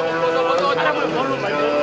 ลงลงลงลงลงลงลงลงลง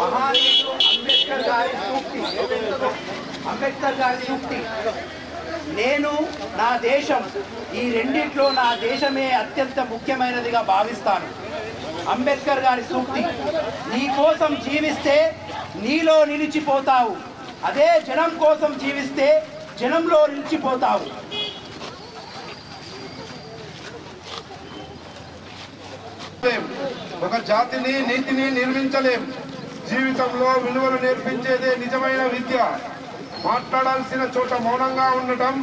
మహానీయుడు అంబేద్కర్ గారి సూక్తి అంబేద్కర్ గారి సూక్తి. నేను నా దేశం ఈ రెండిట్లో నా దేశమే అత్యంత ముఖ్యమైనదిగా భావిస్తాను. అంబేద్కర్ గారి సూక్తి నీ కోసం జీవిస్తే నీలో నిలిచిపోతావు. అదే జనం కోసం జీవిస్తే జనంలో నిలిచిపోతావు. ఒక జాతిని నీతిని నిర్మించలేము జీవితంలో విలువలు నేర్పించేదే నిజమైన విద్య. మాట్లాడాల్సిన చోట మౌనంగా ఉండటం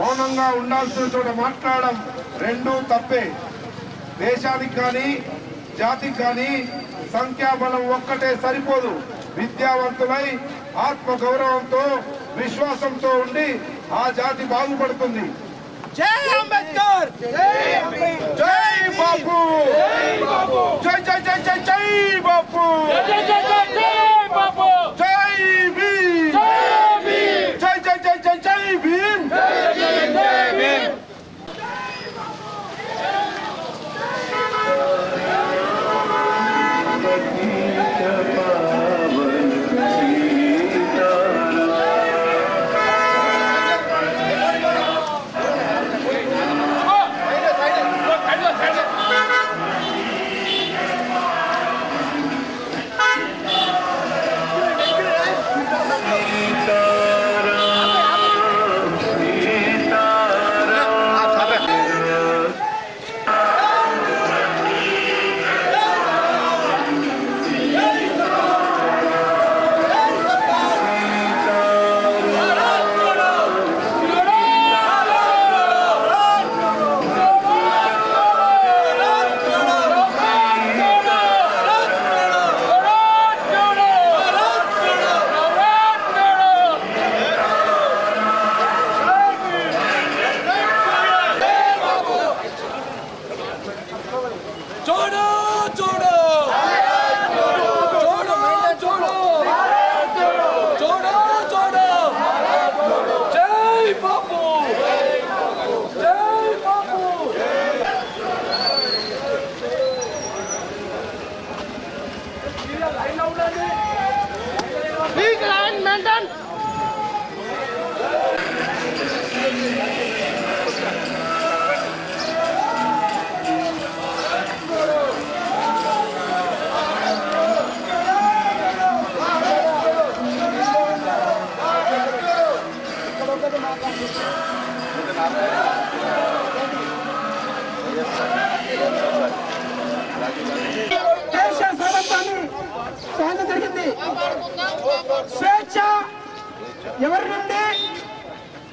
మౌనంగా ఉండాల్సిన చోట మాట్లాడడం రెండూ తప్పే. దేశానికి కానీ జాతికి కానీ సంఖ్యాబలం ఒక్కటే సరిపోదు. విద్యావంతులై ఆత్మ గౌరవంతో విశ్వాసంతో ఉండి ఆ జాతి బాగుపడుతుంది. జై అంబేద్కర్! జై బాపు! జై జై జై జై జై బాపు!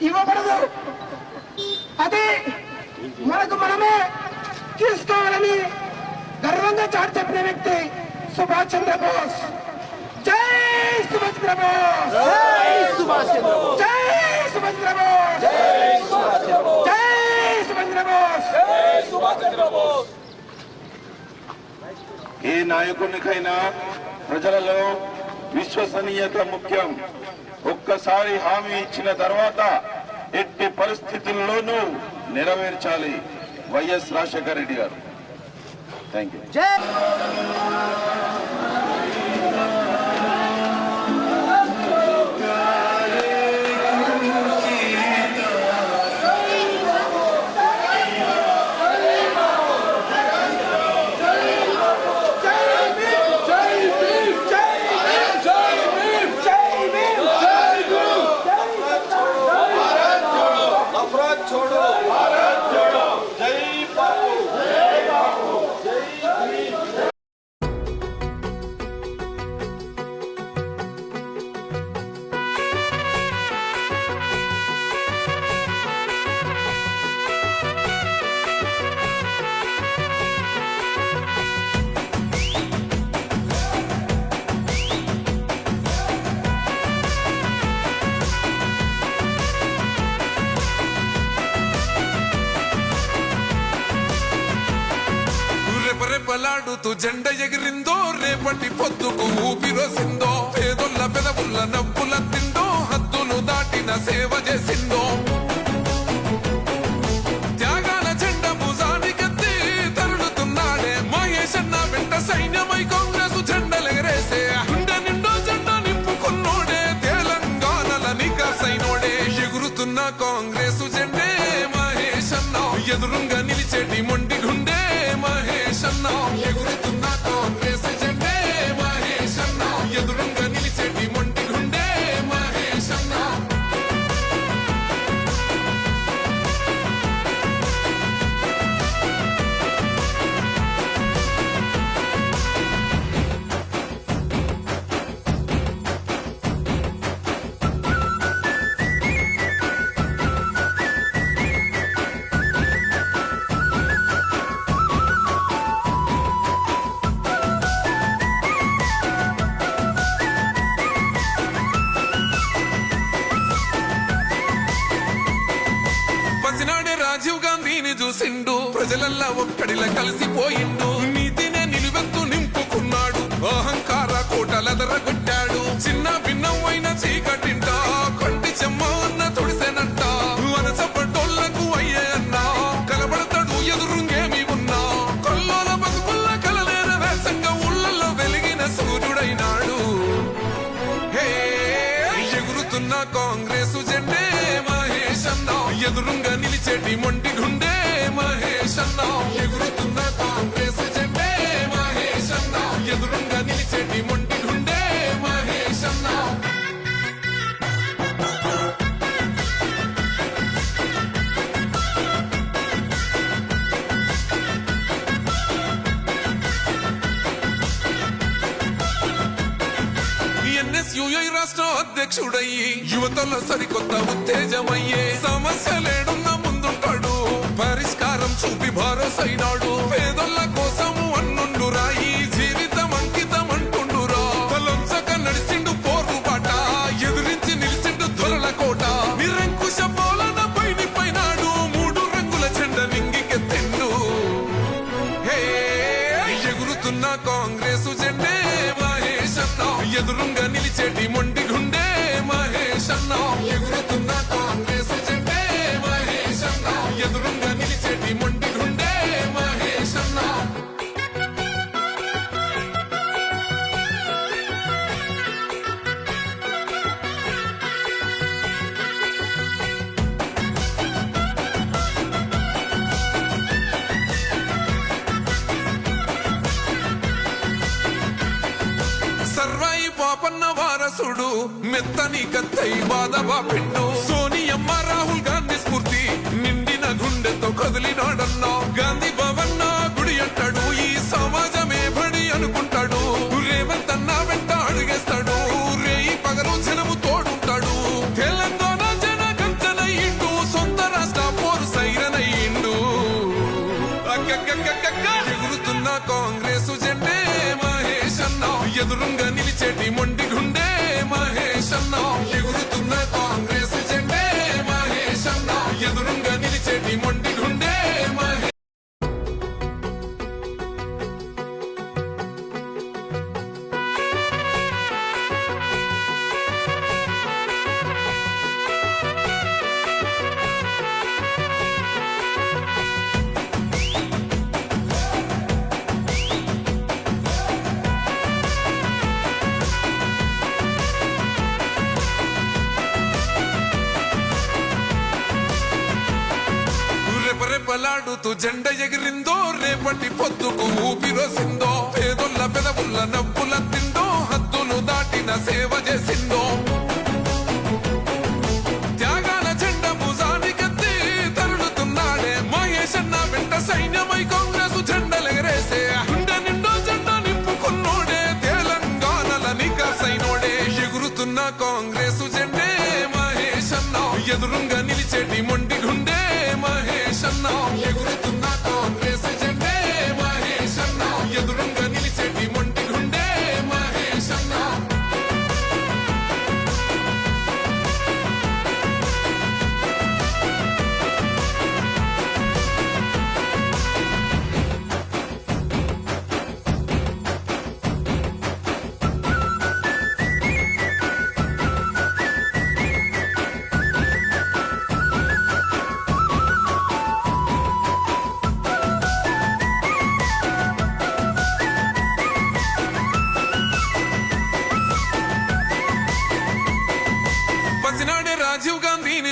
ఇవ్వబడదు. అది మనకు మనమే తీసుకోవాలని గర్వంగా చాటి చెప్పిన వ్యక్తి సుభాష్ చంద్రబోస్. జై సుభాష్ చంద్రబోస్. జై సుభాష్ చంద్రబోస్. జై సుభాష్ చంద్రబోస్. జై సుభాష్ చంద్రబోస్. ఏ నాయకునికైనా ప్రజలలో విశ్వసనీయత ముఖ్యం. ఒక్కసారి హామీ ఇచ్చిన తర్వాత ఎట్టి పరిస్థితుల్లోనూ నెరవేర్చాలి. వైఎస్ రాజశేఖర రెడ్డి గారు. థ్యాంక్ యూ రెపరెపలాడుతూ జెండ ఎగిరిందో రేపటి పొద్దుకు ఊపిరొసిందో పేదొల్ల పెదవుల్ల నవ్వుల తిందో హద్దులు దాటిన సేవ చేసిందో. ప్రజలల్లా ఒక్కడిలా కలిసిపోయిండు. నీతినే నిలువెత్తు నింపుకున్నాడు. అహంకార కోటలెదరగొట్టాడు చిన్న భిన్నమైన చీకటింట కొంటి చెమ్మ అన్న తుడిసెనంట. వనసపడ్డోళ్ళకు అయ్యే అన్న కలబడతాడు ఎదురుంగేమి ఉన్నా. కొల్లోల బతుకుల్ల కలలేన వేసంగా ఊళ్ళల్లో వెలిగిన సూర్యుడైనాడు. హే ఎగురుతున్న కాంగ్రెస్ జెండే మహేష్ అన్న. ఎదురుంగా నిలిచేటి మొండి గుండె మహేష్ అన్న ఎగురుతున్న కాంగ్రెస్ జెండే మహేష్ అన్న ఎదురుంగా నిలిచేటి మొండి గుండె మహేష్ అన్న రాష్ట్ర అధ్యక్షుడయ్యి యువతలో సరికొత్త ఉత్తేజమయ్యే సమస్యలేడున్న చూపి భారసైనాడు. పేదలకు వారసుడు మెత్తని కత్తై బాధవా పెట్టు సోనియమ్మ రాహుల్ గాంధీ స్ఫూర్తి నిండిన గుండెతో కదిలినాడన్నా. గాంధీ ఎదురుంగా నిలిచేటి మొండి గుండె మహేష్ అన్న. రెపరెపలాడుతూ జెండ ఎగిరిందో రేపటి పొద్దుకు ఊపిరొసిందో పేదొల్ల పెదవుల్ల నవ్వుల తిందో హద్దులు దాటిన సేవ చేసిందో. త్యాగాల జెండ భుజానికెత్తి తరుడుతున్నాడే మహేష్ వెంట సైన్యమై కాంగ్రెస్ జెండలెగరేసే గుండె నిండో జెండా నింపుకున్నోడే తెలంగాణల నికాసైనోడే ఎగురుతున్న కాంగ్రెస్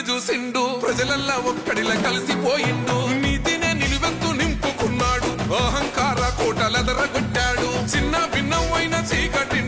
చూసిండు. ప్రజలల్లా ఒక్కడిలా కలిసిపోయిండు. నీతినే నిలువెత్తు నింపుకున్నాడు. అహంకార కోటలదరగొట్టాడు చిన్న భిన్నమైన చీకటి